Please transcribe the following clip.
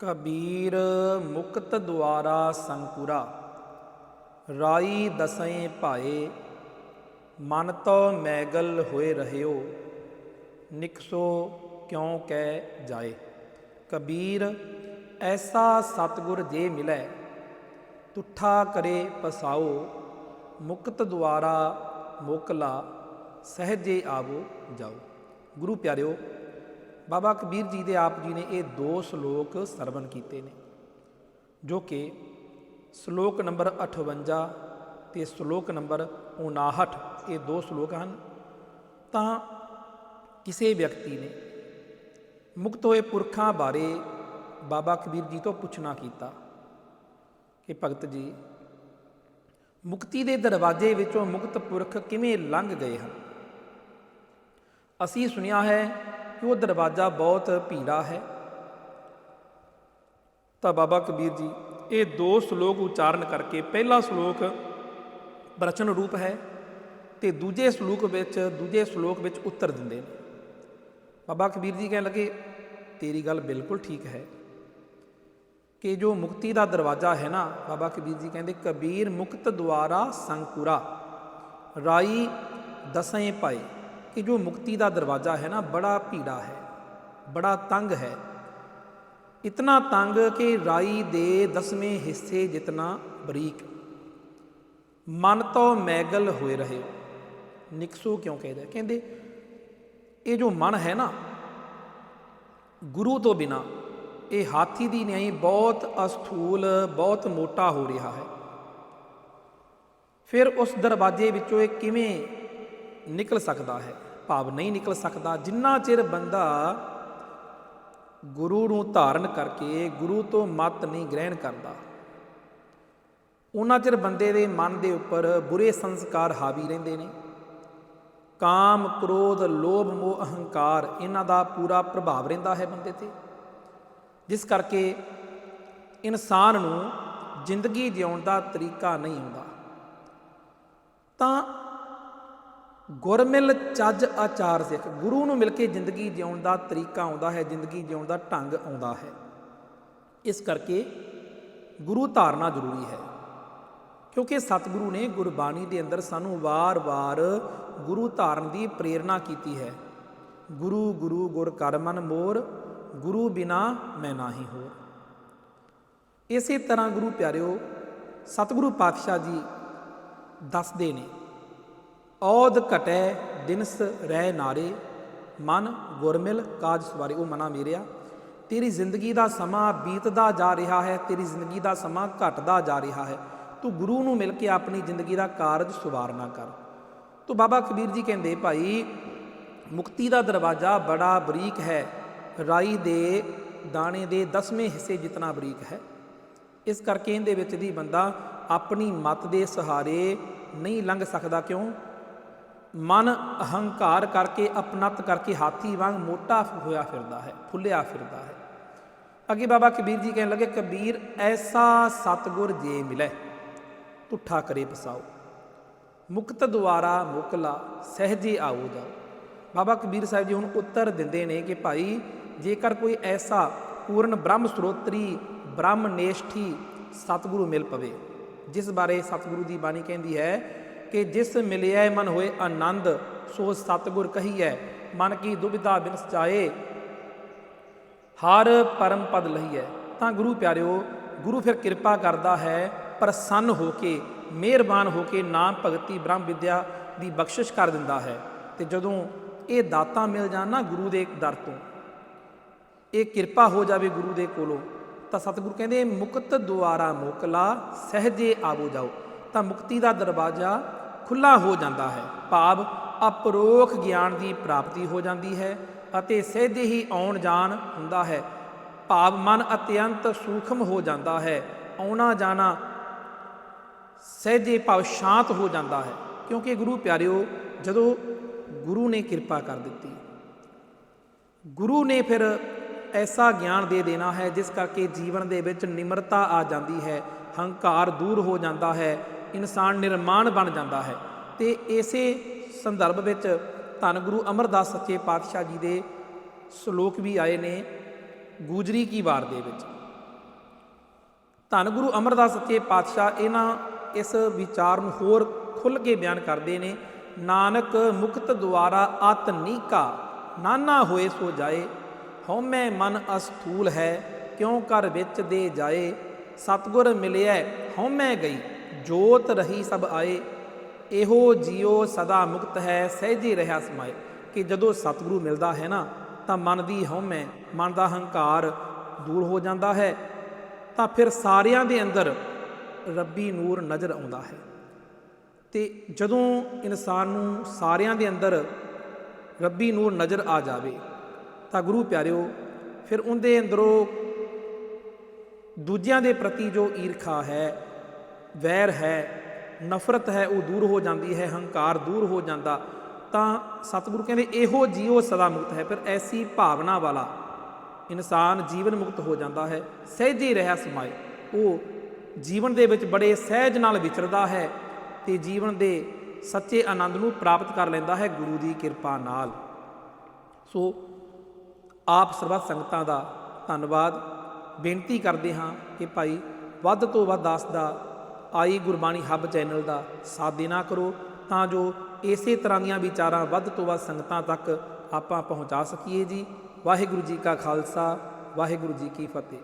ਕਬੀਰ ਮੁਕਤ ਦੁਆਰਾ ਸੰਕੁਰਾ, ਰਾਈ ਦਸਵੇਂ ਭਾਏ, ਮਨ ਤੋ ਮੈਗਲ ਹੋਏ ਰਹਿਓ ਨਿਕਸੋ ਕਿਉ ਕਹਿ ਜਾਏ? ਕਬੀਰ, ਐਸਾ ਸਤਗੁਰ ਜੇ ਮਿਲੈ, ਤੁਠਾ ਕਰੇ ਪਸਾਓ, ਮੁਕਤ ਦੁਆਰਾ ਮੋਕਲਾ, ਸਹਜੇ ਆਵੋ ਜਾਓ। ਗੁਰੂ ਪਿਆਰਿਓ ਬਾਬਾ ਕਬੀਰ ਜੀ ਦੇ ਆਪ ਜੀ ਨੇ ਇਹ ਦੋ ਸ਼ਲੋਕ ਸਰਵਣ ਕੀਤੇ ਨੇ, ਜੋ ਕਿ ਸ਼ਲੋਕ ਨੰਬਰ 58 ਤੇ ਸ਼ਲੋਕ ਨੰਬਰ 59 ਇਹ ਦੋ ਸ਼ਲੋਕ ਹਨ। ਤਾਂ ਕਿਸੇ ਵਿਅਕਤੀ ਨੇ ਮੁਕਤ ਹੋਏ ਪੁਰਖਾਂ ਬਾਰੇ ਬਾਬਾ ਕਬੀਰ ਜੀ ਤੋਂ ਪੁੱਛਣਾ ਕੀਤਾ ਕਿ, ਭਗਤ ਜੀ, ਮੁਕਤੀ ਦੇ ਦਰਵਾਜ਼ੇ ਵਿੱਚੋਂ ਮੁਕਤ ਪੁਰਖ ਕਿਵੇਂ ਲੰਘ ਗਏ ਹਨ? ਅਸੀਂ ਸੁਣਿਆ ਹੈ ਕਿ ਉਹ ਦਰਵਾਜ਼ਾ ਬਹੁਤ ਭੀੜਾ ਹੈ। ਤਾਂ ਬਾਬਾ ਕਬੀਰ ਜੀ, ਇਹ ਦੋ ਸ਼ਲੋਕ ਉਚਾਰਨ ਕਰਕੇ ਪਹਿਲਾ ਸ਼ਲੋਕ ਬਚਨ ਰੂਪ ਹੈ ਤੇ ਦੂਜੇ ਸ਼ਲੋਕ ਵਿੱਚ, ਦੂਜੇ ਸ਼ਲੋਕ ਵਿੱਚ ਉੱਤਰ ਦਿੰਦੇ ਨੇ। ਬਾਬਾ ਕਬੀਰ ਜੀ ਕਹਿਣ ਲੱਗੇ, ਤੇਰੀ ਗੱਲ ਬਿਲਕੁਲ ਠੀਕ ਹੈ ਕਿ ਜੋ ਮੁਕਤੀ ਦਾ ਦਰਵਾਜ਼ਾ ਹੈ ਨਾ, ਬਾਬਾ ਕਬੀਰ ਜੀ ਕਹਿੰਦੇ, ਕਬੀਰ ਮੁਕਤ ਦੁਆਰਾ ਸੰਕੁਰਾ, ਰਾਈ ਦਸਵੇਂ ਪਾਏ। ਕਿ ਜੋ ਮੁਕਤੀ ਦਾ ਦਰਵਾਜ਼ਾ ਹੈ ਨਾ, ਬੜਾ ਭੀੜਾ ਹੈ, ਬੜਾ ਤੰਗ ਹੈ। ਇਤਨਾ ਤੰਗ ਕਿ ਰਾਈ ਦੇ ਦਸਵੇਂ ਹਿੱਸੇ ਜਿਤਨਾ ਬਰੀਕ। ਮਨ ਤੋਂ ਮੈਗਲ ਹੋਏ ਰਹੇ। ਨਿਕਸੂ ਕਿਉਂ ਕਹਿੰਦਾ ਕਹਿੰਦੇ, ਇਹ ਜੋ ਮਨ ਹੈ ਨਾ, ਗੁਰੂ ਤੋਂ ਬਿਨਾ, ਇਹ ਹਾਥੀ ਦੀ ਨਿਆਈ ਬਹੁਤ ਅਸਥੂਲ, ਬਹੁਤ ਮੋਟਾ ਹੋ ਰਿਹਾ ਹੈ। ਫਿਰ ਉਸ ਦਰਵਾਜ਼ੇ ਵਿੱਚੋਂ ਇਹ ਕਿਵੇਂ ਨਿਕਲ ਸਕਦਾ ਹੈ? ਭਾਵ ਨਹੀਂ ਨਿਕਲ ਸਕਦਾ। ਜਿੰਨਾ ਚਿਰ ਬੰਦਾ ਗੁਰੂ ਨੂੰ ਧਾਰਨ ਕਰਕੇ ਗੁਰੂ ਤੋਂ ਮਤ ਨਹੀਂ ਗ੍ਰਹਿਣ ਕਰਦਾ, ਉਹਨਾਂ ਚਿਰ ਬੰਦੇ ਦੇ ਮਨ ਦੇ ਉੱਪਰ ਬੁਰੇ ਸੰਸਕਾਰ ਹਾਵੀ ਰਹਿੰਦੇ ਨੇ। ਕਾਮ, ਕ੍ਰੋਧ, ਲੋਭ, ਮੋਹ, ਅਹੰਕਾਰ, ਇਹਨਾਂ ਦਾ ਪੂਰਾ ਪ੍ਰਭਾਵ ਰਹਿੰਦਾ ਹੈ ਬੰਦੇ ਤੇ। ਜਿਸ ਕਰਕੇ ਇਨਸਾਨ ਨੂੰ ਜ਼ਿੰਦਗੀ ਜਿਉਣ ਦਾ ਤਰੀਕਾ ਨਹੀਂ ਆਉਂਦਾ। ਤਾਂ ਗੁਰਮਿਲ ਚੱਜ ਆਚਾਰ ਸਿੱਖ। ਗੁਰੂ ਨੂੰ ਮਿਲ ਕੇ ਜ਼ਿੰਦਗੀ ਜਿਉਣ ਦਾ ਤਰੀਕਾ ਆਉਂਦਾ ਹੈ, ਜ਼ਿੰਦਗੀ ਜਿਉਣ ਦਾ ਢੰਗ ਆਉਂਦਾ ਹੈ। ਇਸ ਕਰਕੇ ਗੁਰੂ ਧਾਰਨਾ ਜ਼ਰੂਰੀ ਹੈ। ਕਿਉਂਕਿ ਸਤਿਗੁਰੂ ਨੇ ਗੁਰਬਾਣੀ ਦੇ ਅੰਦਰ ਸਾਨੂੰ ਵਾਰ-ਵਾਰ ਗੁਰੂ ਧਾਰਨ ਦੀ ਪ੍ਰੇਰਣਾ ਕੀਤੀ ਹੈ। ਗੁਰੂ ਗੁਰੂ, ਗੁਰ ਕਰ ਮਨ ਮੋਰ, ਗੁਰੂ ਬਿਨਾ ਮੈਂ ਨਾਹੀ ਹੋਰ। ਇਸੇ ਤਰ੍ਹਾਂ ਗੁਰੂ ਪਿਆਰਿਓ, ਸਤਿਗੁਰੂ ਪਾਤਸ਼ਾਹ ਜੀ ਦੱਸਦੇ ਨੇ ਔਦ ਘਟੈ ਦਿਨਸ ਰਹਿ ਨਾਰੇ, ਮਨ ਗੁਰਮਿਲ ਕਾਜ ਸਵਾਰੇ, ਉਹ ਮਨਾ ਮੇਰਿਆ। ਤੇਰੀ ਜ਼ਿੰਦਗੀ ਦਾ ਸਮਾਂ ਬੀਤਦਾ ਜਾ ਰਿਹਾ ਹੈ, ਤੇਰੀ ਜ਼ਿੰਦਗੀ ਦਾ ਸਮਾਂ ਘਟਦਾ ਜਾ ਰਿਹਾ ਹੈ। ਤੂੰ ਗੁਰੂ ਨੂੰ ਮਿਲ ਕੇ ਆਪਣੀ ਜ਼ਿੰਦਗੀ ਦਾ ਕਾਰਜ ਸੁਵਾਰਨਾ ਕਰ। ਤੋ ਬਾਬਾ ਕਬੀਰ ਜੀ ਕਹਿੰਦੇ, ਭਾਈ, ਮੁਕਤੀ ਦਾ ਦਰਵਾਜ਼ਾ ਬੜਾ ਬਰੀਕ ਹੈ। ਰਾਈ ਦੇ ਦਾਣੇ ਦੇ 10ਵੇਂ ਹਿੱਸੇ ਜਿੰਨਾ ਬਰੀਕ ਹੈ। ਇਸ ਕਰਕੇ ਇਹਦੇ ਵਿੱਚ ਦੀ ਬੰਦਾ ਆਪਣੀ ਮਤ ਦੇ ਸਹਾਰੇ ਨਹੀਂ ਲੰਘ ਸਕਦਾ। ਕਿਉਂ? ਮਨ ਅਹੰਕਾਰ ਕਰਕੇ ਅਪਨਤ ਕਰਕੇ ਹਾਥੀ ਵਾਂਗ ਮੋਟਾ ਹੋਇਆ ਫਿਰਦਾ ਹੈ, ਫੁੱਲਿਆ ਫਿਰਦਾ ਹੈ। ਅੱਗੇ ਬਾਬਾ ਕਬੀਰ ਜੀ ਕਹਿਣ ਲੱਗੇ, ਕਬੀਰ, ਐਸਾ ਸਤਗੁਰ ਜੇ ਮਿਲੇ, ਤੁਠਾ ਕਰੇ ਪਸਾਓ। ਮੁਕਤ ਦੁਆਰਾ ਮੁਕਲਾ, ਸਹਜੇ ਆਓ ਜਾਓ। ਬਾਬਾ ਕਬੀਰ ਸਾਹਿਬ ਜੀ ਹੁਣ ਉੱਤਰ ਦਿੰਦੇ ਨੇ ਕਿ ਭਾਈ, ਜੇਕਰ ਕੋਈ ਐਸਾ ਪੂਰਨ ਬ੍ਰਹਮ ਸਰੋਤਰੀ, ਬ੍ਰਹਮ ਨੇਸ਼ਠੀ ਸਤਿਗੁਰੂ ਮਿਲ ਪਵੇ, ਜਿਸ ਬਾਰੇ ਸਤਿਗੁਰੂ ਦੀ ਬਾਣੀ ਕਹਿੰਦੀ ਹੈ ਕਿ ਜਿਸ ਮਿਲਿਆ ਮਨ ਹੋਏ ਆਨੰਦ, ਸੋ ਸਤਿਗੁਰ ਕਹੀਐ, ਮਨ ਕੀ ਦੁਬਿਧਾ ਬਿਨਸ ਜਾਏ, ਹਰ ਪਰਮ ਪਦ ਲਹੀਐ ਤਾਂ ਗੁਰੂ ਪਿਆਰਿਓ, ਗੁਰੂ ਫਿਰ ਕਿਰਪਾ ਕਰਦਾ ਹੈ, ਪ੍ਰਸੰਨ ਹੋ ਕੇ, ਮਿਹਰਬਾਨ ਹੋ ਕੇ ਨਾਮ ਭਗਤੀ ਬ੍ਰਹਮ ਵਿਦਿਆ ਦੀ ਬਖਸ਼ਿਸ਼ ਕਰ ਦਿੰਦਾ ਹੈ। ਤੇ ਜਦੋਂ ਇਹ ਦਾਤਾਂ ਮਿਲ ਜਾਣ ਨਾ ਗੁਰੂ ਦੇ ਦਰ ਤੋਂ, ਇਹ ਕਿਰਪਾ ਹੋ ਜਾਵੇ ਗੁਰੂ ਦੇ ਕੋਲੋਂ, ਤਾਂ ਸਤਿਗੁਰੂ ਕਹਿੰਦੇ, ਮੁਕਤ ਦੁਆਰਾ ਮੋਕਲਾ, ਸਹਜੇ ਆਵੋ ਜਾਓ। ਤਾਂ ਮੁਕਤੀ ਦਾ ਦਰਵਾਜ਼ਾ ਖੁੱਲਾ ਹੋ ਜਾਂਦਾ ਹੈ। ਭਾਵ ਅਪਰੋਖ ਗਿਆਨ ਦੀ ਪ੍ਰਾਪਤੀ ਹੋ ਜਾਂਦੀ ਹੈ ਅਤੇ ਸਹਿਜੇ ਹੀ ਆਉਣ ਜਾਣ ਹੁੰਦਾ ਹੈ। ਭਾਵ ਮਨ ਅਤਿਅੰਤ ਸੂਖਮ ਹੋ ਜਾਂਦਾ ਹੈ। ਆਉਣਾ ਜਾਣਾ ਸਹਿਜੇ ਭਾਵ ਸ਼ਾਂਤ ਹੋ ਜਾਂਦਾ ਹੈ। ਕਿਉਂਕਿ ਗੁਰੂ ਪਿਆਰਿਓ, ਜਦੋਂ ਗੁਰੂ ਨੇ ਕਿਰਪਾ ਕਰ ਦਿੱਤੀ, ਗੁਰੂ ਨੇ ਫਿਰ ਐਸਾ ਗਿਆਨ ਦੇ ਦੇਣਾ ਹੈ ਜਿਸ ਕਰਕੇ ਜੀਵਨ ਦੇ ਵਿੱਚ ਨਿਮਰਤਾ ਆ ਜਾਂਦੀ ਹੈ, ਹੰਕਾਰ ਦੂਰ ਹੋ ਜਾਂਦਾ ਹੈ ਇਨਸਾਨ ਨਿਰਮਾਣ ਬਣ ਜਾਂਦਾ ਹੈ। ਤੇ ਇਸੇ ਸੰਦਰਭ ਵਿੱਚ ਧੰਨ ਗੁਰੂ ਅਮਰਦਾਸ ਸੱਚੇ ਪਾਤਸ਼ਾਹ ਜੀ ਦੇ ਸ਼ਲੋਕ ਵੀ ਆਏ ਨੇ ਗੂਜਰੀ ਕੀ ਵਾਰ ਦੇ ਵਿੱਚ। ਧੰਨ ਗੁਰੂ ਅਮਰਦਾਸ ਸੱਚੇ ਪਾਤਸ਼ਾਹ ਇਹਨਾਂ ਇਸ ਵਿਚਾਰ ਨੂੰ ਹੋਰ ਖੁੱਲ੍ਹ ਕੇ ਬਿਆਨ ਕਰਦੇ ਨੇ, ਨਾਨਕ ਮੁਕਤ ਦੁਆਰਾ ਆਤਨੀਕਾ, ਨਾਨਾ ਹੋਏ ਸੋ ਜਾਏ, ਹਉਮੈ ਮਨ ਅਸਥੂਲ ਹੈ, ਕਿਉਂ ਕਰ ਵਿੱਚ ਦੇ ਜਾਏ, ਸਤਗੁਰ ਮਿਲਿਆ ਹਉਮੈ ਗਈ ਜੋਤ ਰਹੀ ਸਭ ਆਏ, ਇਹੋ ਜਿਉ ਸਦਾ ਮੁਕਤ ਹੈ, ਸਹਿਜੇ ਰਹਾ ਸਮਾਏ। ਕਿ ਜਦੋਂ ਸਤਿਗੁਰੂ ਮਿਲਦਾ ਹੈ ਨਾ, ਤਾਂ ਮਨ ਦੀ ਹਉਮੈ, ਮਨ ਦਾ ਹੰਕਾਰ ਦੂਰ ਹੋ ਜਾਂਦਾ ਹੈ, ਤਾਂ ਫਿਰ ਸਾਰਿਆਂ ਦੇ ਅੰਦਰ ਰੱਬੀ ਨੂਰ ਨਜ਼ਰ ਆਉਂਦਾ ਹੈ। ਤੇ ਜਦੋਂ ਇਨਸਾਨ ਨੂੰ ਸਾਰਿਆਂ ਦੇ ਅੰਦਰ ਰੱਬੀ ਨੂਰ ਨਜ਼ਰ ਆ ਜਾਵੇ, ਤਾਂ ਗੁਰੂ ਪਿਆਰਿਓ, ਫਿਰ ਉਹਦੇ ਅੰਦਰੋਂ ਦੂਜਿਆਂ ਦੇ ਪ੍ਰਤੀ ਜੋ ਈਰਖਾ ਹੈ ਵੈਰ ਹੈ, ਨਫ਼ਰਤ ਹੈ, ਉਹ ਦੂਰ ਹੋ ਜਾਂਦੀ ਹੈ, ਹੰਕਾਰ ਦੂਰ ਹੋ ਜਾਂਦਾ, ਤਾਂ ਸਤਿਗੁਰੂ ਕਹਿੰਦੇ ਇਹੋ ਜੀਓ ਸਦਾ ਮੁਕਤ ਹੈ, ਫਿਰ ਐਸੀ ਭਾਵਨਾ ਵਾਲਾ ਇਨਸਾਨ ਜੀਵਨ ਮੁਕਤ ਹੋ ਜਾਂਦਾ ਹੈ, ਸਹਿਜੇ ਰਹਾ ਸਮਾਏ। ਉਹ ਜੀਵਨ ਦੇ ਵਿੱਚ ਬੜੇ ਸਹਿਜ ਨਾਲ ਵਿਚਰਦਾ ਹੈ ਤੇ ਜੀਵਨ ਦੇ ਸੱਚੇ ਆਨੰਦ ਨੂੰ ਪ੍ਰਾਪਤ ਕਰ ਲੈਂਦਾ ਹੈ ਗੁਰੂ ਦੀ ਕਿਰਪਾ ਨਾਲ। ਸੋ ਆਪ ਸਰਬੱਤ ਸੰਗਤਾਂ ਦਾ ਧੰਨਵਾਦ, ਬੇਨਤੀ ਕਰਦੇ ਹਾਂ ਕਿ ਭਾਈ ਵੱਧ ਤੋਂ ਵੱਧ ਦਾਸ ਦਾ ਆਈ ਗੁਰਬਾਣੀ ਹੱਬ ਚੈਨਲ ਦਾ ਸਾਥ ਦੇਣਾ ਕਰੋ ਤਾਂ ਜੋ ਇਸੇ ਤਰ੍ਹਾਂ ਦੀਆਂ ਵਿਚਾਰਾਂ ਵੱਧ ਤੋਂ ਵੱਧ ਸੰਗਤਾਂ ਤੱਕ ਆਪਾਂ ਪਹੁੰਚਾ ਸਕੀਏ ਜੀ। ਵਾਹਿਗੁਰੂ ਜੀ ਕਾ ਖਾਲਸਾ, ਵਾਹਿਗੁਰੂ ਜੀ ਕੀ ਫਤਿਹ।